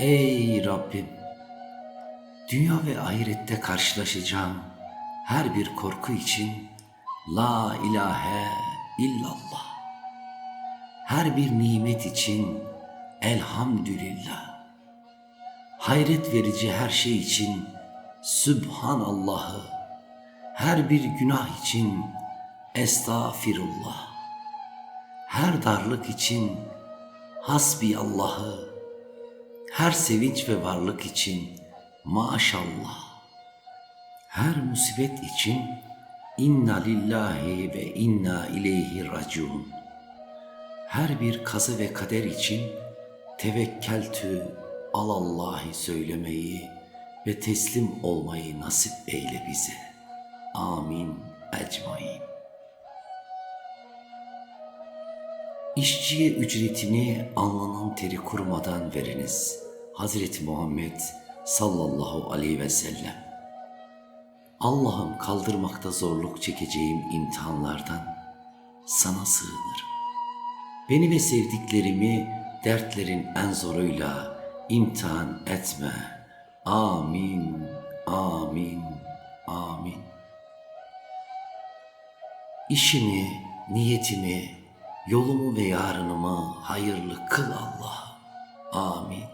Ey Rabbim! Dünya ve ahirette karşılaşacağım her bir korku için La ilahe illallah. Her bir nimet için elhamdülillah. Hayret verici her şey için Sübhanallah'ı. Her bir günah için estağfirullah. Her darlık için hasbiyallahı. Her sevinç ve varlık için maşallah. Her musibet için inna lillahi ve inna ileyhi raciun. Her bir kazı ve kader için tevekkeltü alallahi söylemeyi ve teslim olmayı nasip eyle bize. Amin ecmain. İşçiye ücretini alnının teri kurumadan veriniz. Hazreti Muhammed sallallahu aleyhi ve sellem. Allah'ım kaldırmakta zorluk çekeceğim imtihanlardan sana sığınırım. Beni ve sevdiklerimi dertlerin en zoruyla imtihan etme. Amin, amin, amin. İşimi, niyetimi, yolumu ve yarınımı hayırlı kıl Allah. Amin.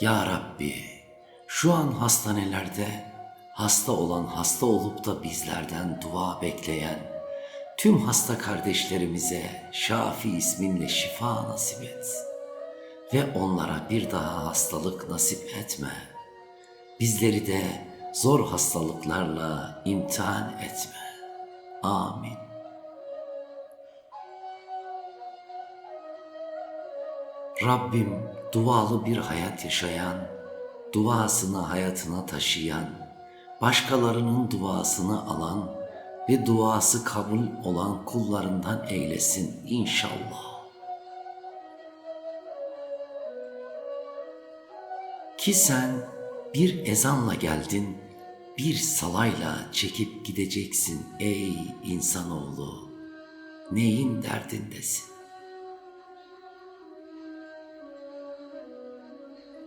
Ya Rabbi, şu an hastanelerde hasta olan hasta olup da bizlerden dua bekleyen tüm hasta kardeşlerimize Şafi isminle şifa nasip et. Ve onlara bir daha hastalık nasip etme. Bizleri de zor hastalıklarla imtihan etme. Amin. Rabbim dualı bir hayat yaşayan, duasını hayatına taşıyan, başkalarının duasını alan ve duası kabul olan kullarından eylesin inşallah. Ki sen bir ezanla geldin, bir salayla çekip gideceksin ey insanoğlu. Neyin derdindesin?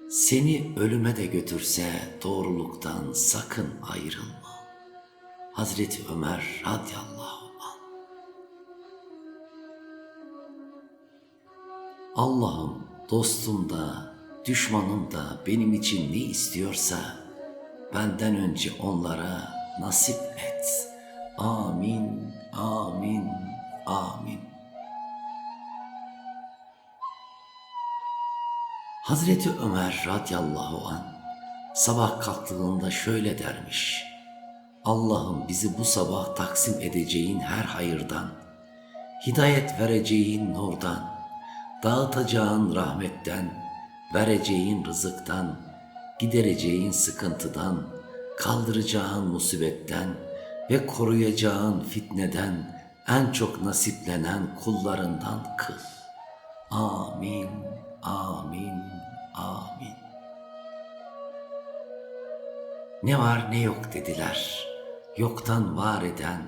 Seni ölüme de götürse doğruluktan sakın ayrılma. Hazreti Ömer radıyallahu anh. Allah'ım dostum da düşmanım da benim için ne istiyorsa benden önce onlara nasip et. Amin, amin, amin. Hazreti Ömer radıyallahu an sabah kalktığında şöyle dermiş. Allah'ım bizi bu sabah taksim edeceğin her hayırdan, hidayet vereceğin nurdan, dağıtacağın rahmetten, vereceğin rızıktan, gidereceğin sıkıntıdan, kaldıracağın musibetten ve koruyacağın fitneden en çok nasiplenen kullarından kıl. Amin, amin, amin. Ne var ne yok dediler. Yoktan var eden,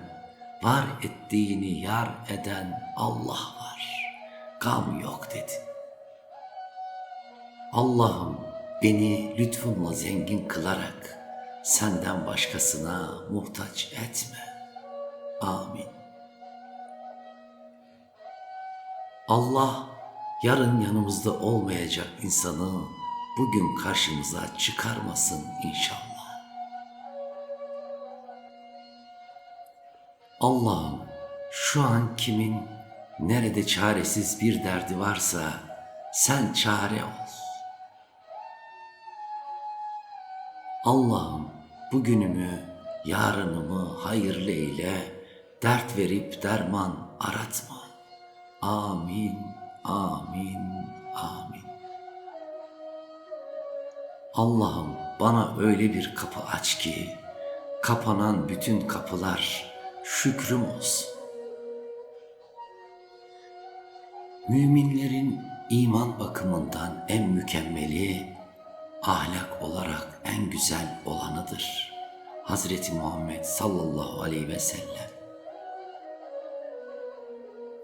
var ettiğini yar eden Allah var. Gam yok dedi. Allah'ım beni lütfunla zengin kılarak senden başkasına muhtaç etme. Amin. Allah yarın yanımızda olmayacak insanı bugün karşımıza çıkarmasın inşallah. Allah'ım şu an kimin nerede çaresiz bir derdi varsa sen çare ol. Allah'ım bugünümü, yarınımı hayırlı eyle, dert verip derman aratma. Amin, amin, amin. Allah'ım bana öyle bir kapı aç ki, kapanan bütün kapılar şükrüm olsun. Müminlerin iman bakımından en mükemmeli, ahlak olarak en güzel olanıdır. Hazreti Muhammed sallallahu aleyhi ve sellem.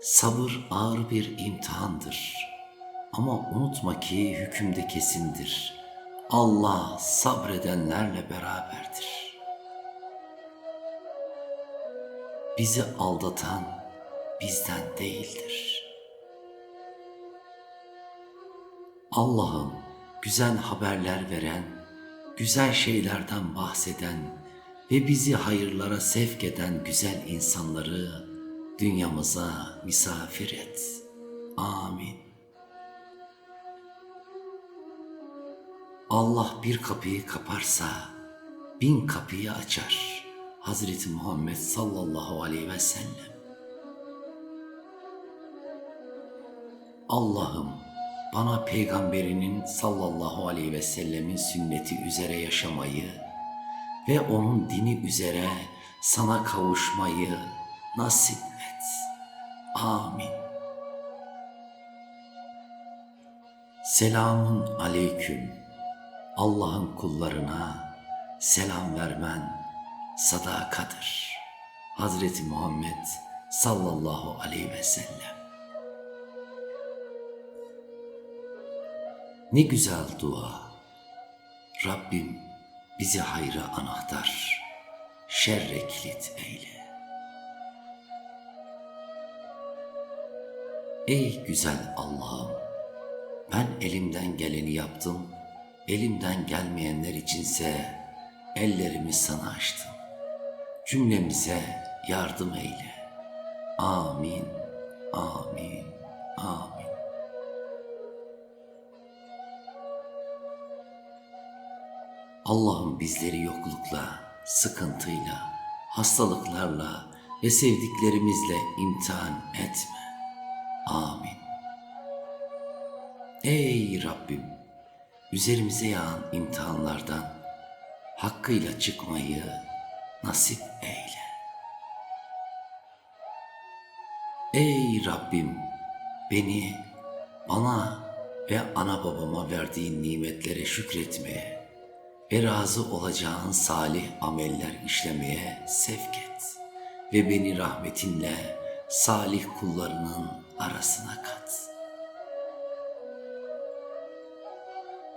Sabır ağır bir imtihandır. Ama unutma ki hükümde kesindir. Allah sabredenlerle beraberdir. Bizi aldatan bizden değildir. Allah'ım güzel haberler veren, güzel şeylerden bahseden ve bizi hayırlara sevk eden güzel insanları dünyamıza misafir et. Amin. Allah bir kapıyı kaparsa bin kapıyı açar. Hazreti Muhammed sallallahu aleyhi ve sellem. Allah'ım bana peygamberinin sallallahu aleyhi ve sellemin sünneti üzere yaşamayı ve onun dini üzere sana kavuşmayı nasip et. Amin. Selamun aleyküm. Allah'ın kullarına selam vermen sadakadır. Hazreti Muhammed sallallahu aleyhi ve sellem. Ne güzel dua. Rabbim bizi hayra anahtar, şerre kilit eyle. Ey güzel Allah'ım, ben elimden geleni yaptım, elimden gelmeyenler içinse ellerimi sana açtım. Cümlemize yardım eyle. Amin, amin, amin. Allah'ım bizleri yoklukla, sıkıntıyla, hastalıklarla ve sevdiklerimizle imtihan etme. Amin. Ey Rabbim, üzerimize yağan imtihanlardan hakkıyla çıkmayı nasip eyle. Ey Rabbim, beni, bana ve ana babama verdiğin nimetlere şükretmeye ve razı olacağın salih ameller işlemeye sevk et ve beni rahmetinle salih kullarının arasına kat.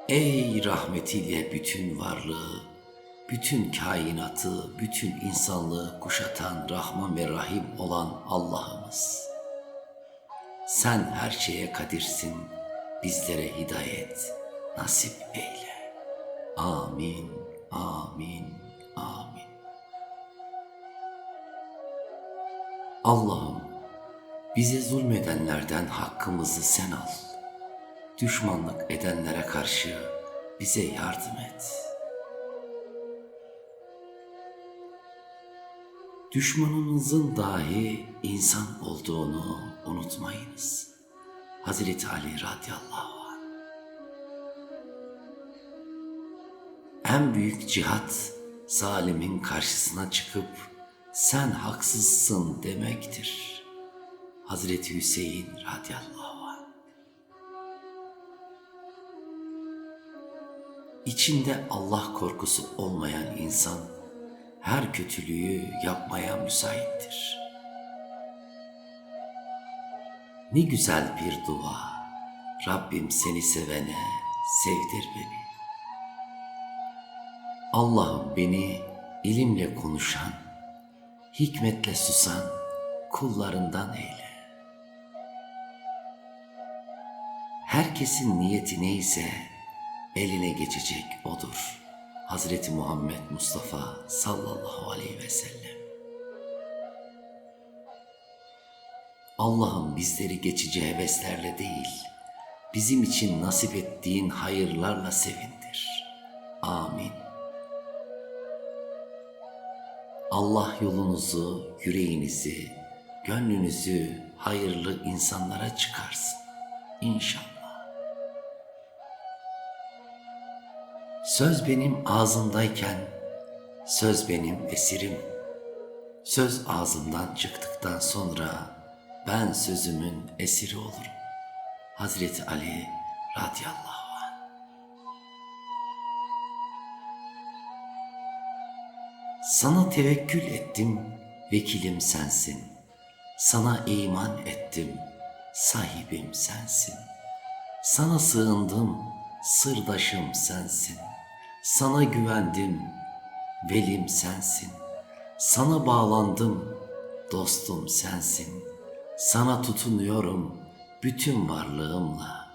Ey rahmetiyle bütün varlığı, bütün kainatı, bütün insanlığı kuşatan Rahman ve Rahim olan Allah'ımız. Sen her şeye kadirsin, bizlere hidayet nasip eyle. Amin, amin, amin. Allah'ım bize zulmedenlerden hakkımızı sen al. Düşmanlık edenlere karşı bize yardım et. Düşmanınızın dahi insan olduğunu unutmayınız. Hazreti Ali radıyallahu En büyük cihat zalimin karşısına çıkıp sen haksızsın demektir. Hazreti Hüseyin radıyallahu anh. İçinde Allah korkusu olmayan insan her kötülüğü yapmaya müsaittir. Ne güzel bir dua. Rabbim seni sevene sevdir beni. Allah'ım beni ilimle konuşan, hikmetle susan kullarından eyle. Herkesin niyeti neyse eline geçecek odur. Hazreti Muhammed Mustafa sallallahu aleyhi ve sellem. Allah'ım bizleri geçici heveslerle değil, bizim için nasip ettiğin hayırlarla sevindir. Amin. Allah yolunuzu, yüreğinizi, gönlünüzü hayırlı insanlara çıkarsın. İnşallah. Söz benim ağzımdayken, söz benim esirim. Söz ağzımdan çıktıktan sonra ben sözümün esiri olurum. Hazreti Ali radıyallahu Sana tevekkül ettim, vekilim sensin. Sana iman ettim, sahibim sensin. Sana sığındım, sırdaşım sensin. Sana güvendim, velim sensin. Sana bağlandım, dostum sensin. Sana tutunuyorum bütün varlığımla.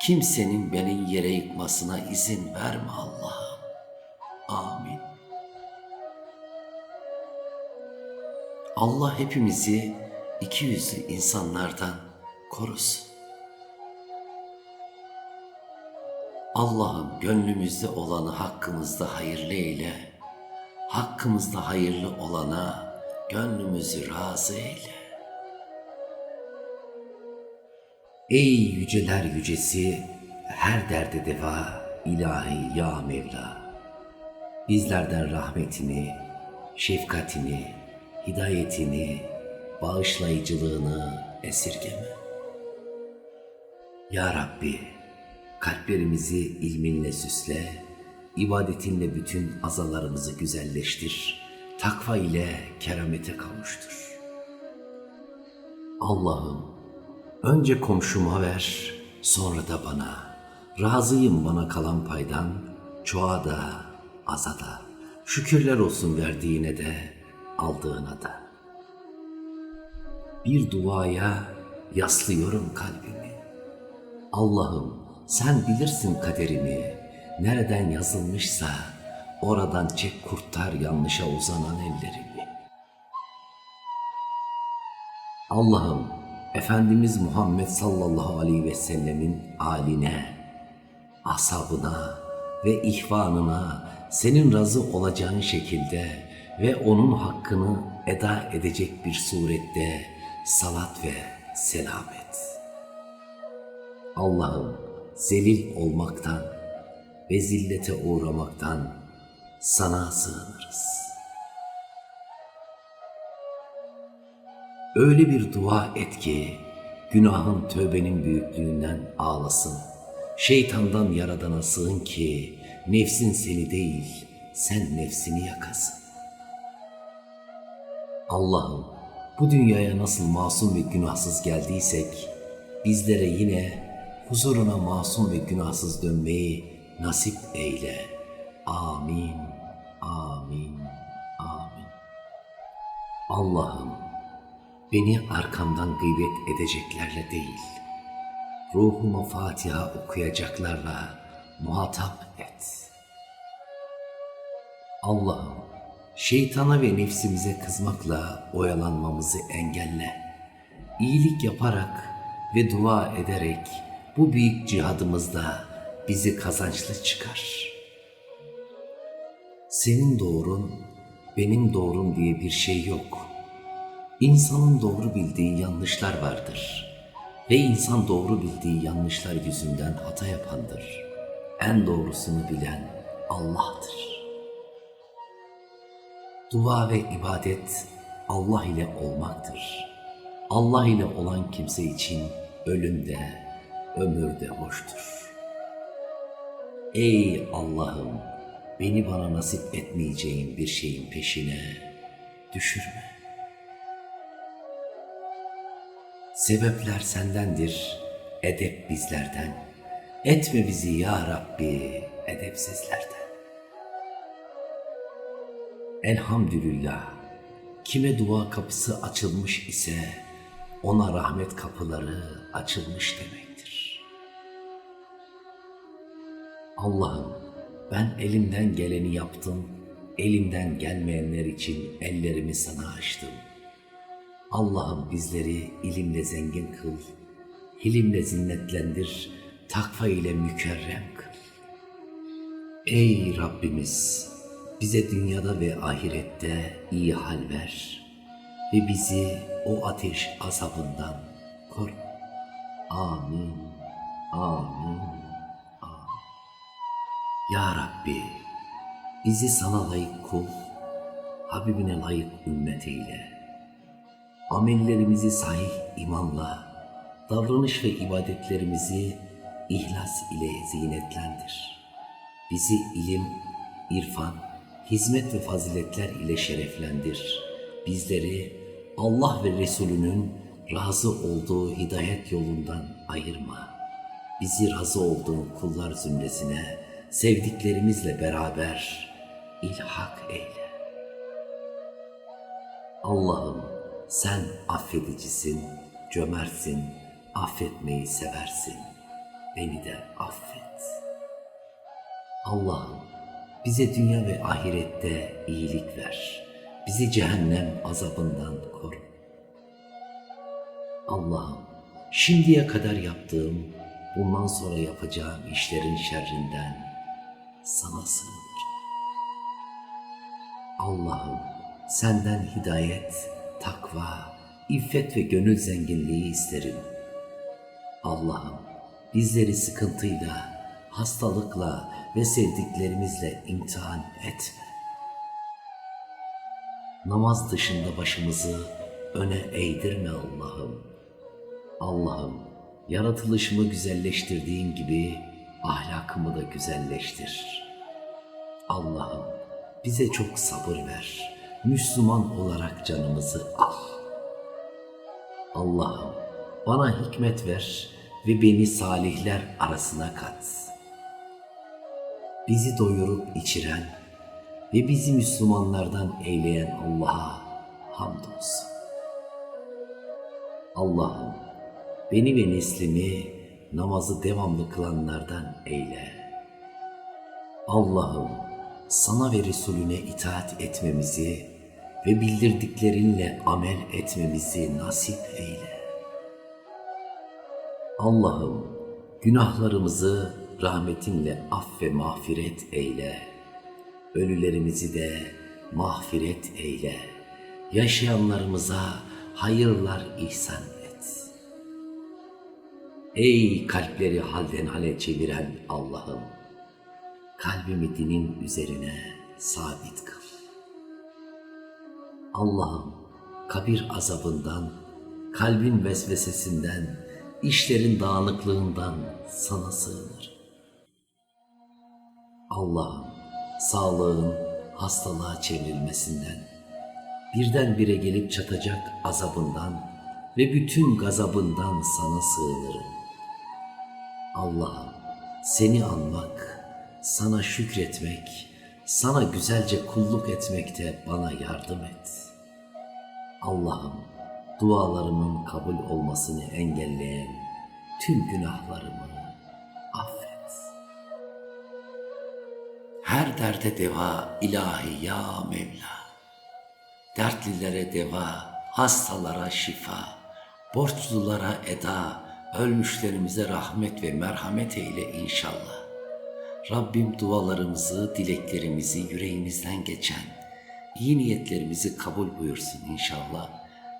Kimsenin beni yere yıkmasına izin verme Allah'ım. Amin. Allah hepimizi iki yüzlü insanlardan korusun. Allah'ım gönlümüzde olanı hakkımızda hayırlı eyle. Hakkımızda hayırlı olana gönlümüzü razı eyle. Ey yüceler yücesi, her derde deva, ilahi ya Mevla. Bizlerden rahmetini, şefkatini, hidayetini, bağışlayıcılığını esirgeme. Ya Rabbi, kalplerimizi ilminle süsle, ibadetinle bütün azalarımızı güzelleştir, takva ile keramete kavuştur. Allah'ım, önce komşuma ver, sonra da bana. Razıyım bana kalan paydan, çoğa da, aza da. Şükürler olsun verdiğine de, aldığına da. Bir duaya yaslıyorum kalbimi. Allah'ım sen bilirsin kaderimi. Nereden yazılmışsa oradan çek kurtar yanlışa uzanan ellerimi. Allah'ım Efendimiz Muhammed sallallahu aleyhi ve sellemin aline, ashabına ve ihvanına senin razı olacağın şekilde ve onun hakkını eda edecek bir surette salat ve selam et. Allah'ım zelil olmaktan ve zillete uğramaktan sana sığınırız. Öyle bir dua et ki günahın tövbenin büyüklüğünden ağlasın. Şeytandan yaradana sığın ki nefsin seni değil sen nefsini yakasın. Allah'ım bu dünyaya nasıl masum ve günahsız geldiysek bizlere yine huzuruna masum ve günahsız dönmeyi nasip eyle. Amin, amin, amin. Allah'ım beni arkamdan gıybet edeceklerle değil, ruhuma Fatiha okuyacaklarla muhatap et. Allah'ım şeytana ve nefsimize kızmakla oyalanmamızı engelle. İyilik yaparak ve dua ederek bu büyük cihadımızda bizi kazançlı çıkar. Senin doğrun, benim doğrum diye bir şey yok. İnsanın doğru bildiği yanlışlar vardır. Ve insan doğru bildiği yanlışlar yüzünden hata yapandır. En doğrusunu bilen Allah'tır. Dua ve ibadet Allah ile olmaktır. Allah ile olan kimse için ölüm de, ömür de hoştur. Ey Allah'ım, beni bana nasip etmeyeceğin bir şeyin peşine düşürme. Sebepler sendendir, edep bizlerden. Etme bizi ya Rabbi edepsizlerden. Elhamdülillah, kime dua kapısı açılmış ise ona rahmet kapıları açılmış demektir. Allah'ım ben elimden geleni yaptım, elimden gelmeyenler için ellerimi sana açtım. Allah'ım bizleri ilimle zengin kıl, hilimle zinletlendir, takva ile mükerrem kıl. Ey Rabbimiz! Bize dünyada ve ahirette iyi hal ver ve bizi o ateş azabından koru. Amin, amin, amin. Ya Rabbi, bizi sana layık kul, Habibine layık ümmet eyle. Amellerimizi sahih imanla, davranış ve ibadetlerimizi ihlas ile zinetlendir. Bizi ilim, irfan, hizmet ve faziletler ile şereflendir. Bizleri Allah ve Resulünün razı olduğu hidayet yolundan ayırma. bizi razı olduğun kullar zümresine sevdiklerimizle beraber ilhak eyle. Allah'ım sen affedicisin, cömertsin, affetmeyi seversin. Beni de affet. Allah'ım bize dünya ve ahirette iyilik ver. Bizi cehennem azabından koru. Allah'ım şimdiye kadar yaptığım, bundan sonra yapacağım işlerin şerrinden sana sığınırım. Allah'ım senden hidayet, takva, iffet ve gönül zenginliği isterim. Allah'ım bizleri sıkıntıyla, hastalıkla ve sevdiklerimizle imtihan etme. Namaz dışında başımızı öne eğdirme Allah'ım. Allah'ım yaratılışımı güzelleştirdiğin gibi ahlakımı da güzelleştir. Allah'ım bize çok sabır ver. Müslüman olarak canımızı al. Allah'ım bana hikmet ver ve beni salihler arasına kat. Bizi doyurup içiren ve bizi Müslümanlardan eyleyen Allah'a hamdolsun. Allah'ım beni ve neslimi namazı devamlı kılanlardan eyle. Allah'ım sana ve Resulüne itaat etmemizi ve bildirdiklerinle amel etmemizi nasip eyle. Allah'ım günahlarımızı rahmetinle aff ve mağfiret eyle. Ölülerimizi de mağfiret eyle. Yaşayanlarımıza hayırlar ihsan et. Ey kalpleri halden hale çeviren Allah'ım! Kalbimi dinin üzerine sabit kıl. Allah'ım kabir azabından, kalbin vesvesesinden, işlerin dağınıklığından sana sığınırım. Allah'ım sağlığın hastalığa çevrilmesinden, birdenbire gelip çatacak azabından ve bütün gazabından sana sığınırım. Allah'ım seni anmak, sana şükretmek, sana güzelce kulluk etmekte bana yardım et. Allah'ım dualarımın kabul olmasını engelleyen tüm günahlarımı Her derde deva ilahi ya Mevla. Dertlilere deva, hastalara şifa, borçlulara eda, ölmüşlerimize rahmet ve merhamet eyle inşallah. Rabbim dualarımızı, dileklerimizi yüreğimizden geçen iyi niyetlerimizi kabul buyursun inşallah.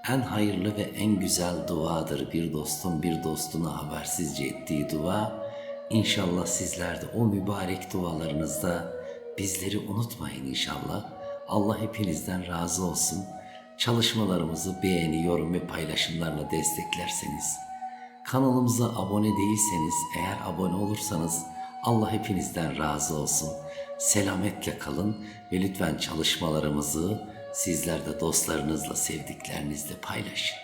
En hayırlı ve en güzel duadır bir dostun bir dostuna habersizce ettiği dua. İnşallah sizler de o mübarek dualarınızda bizleri unutmayın inşallah. Allah hepinizden razı olsun. Çalışmalarımızı beğeni, yorum ve paylaşımlarla desteklerseniz, kanalımıza abone değilseniz, eğer abone olursanız Allah hepinizden razı olsun. Selametle kalın ve lütfen çalışmalarımızı sizler de dostlarınızla, sevdiklerinizle paylaşın.